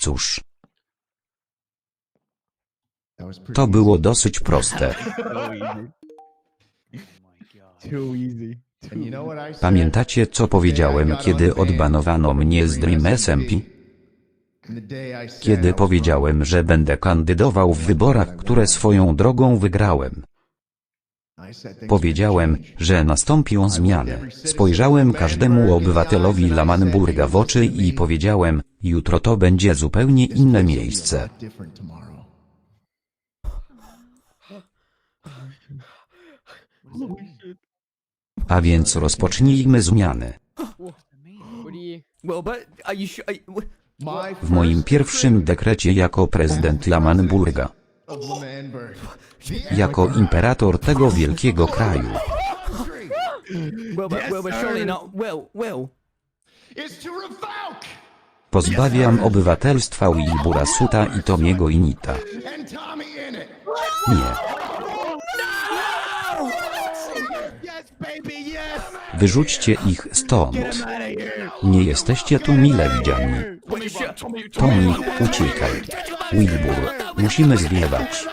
Cóż, to było dosyć proste. Pamiętacie co powiedziałem kiedy odbanowano mnie z Dream SMP? Kiedy powiedziałem, że będę kandydował w wyborach, które swoją drogą wygrałem. Powiedziałem, że nastąpią zmiany. Spojrzałem każdemu obywatelowi Lamanburga w oczy i powiedziałem, jutro to będzie zupełnie inne miejsce. A więc rozpocznijmy zmiany. W moim pierwszym dekrecie jako prezydent Lamanburga, jako imperator tego wielkiego kraju, well, but, well, but surely not. Well, well. Pozbawiam obywatelstwa Wilbura Suta i Tomiego Inita. Nie. Wyrzućcie ich stąd. Nie jesteście tu mile widziani. Tommy, uciekaj. Wilbur, musimy zwiewać.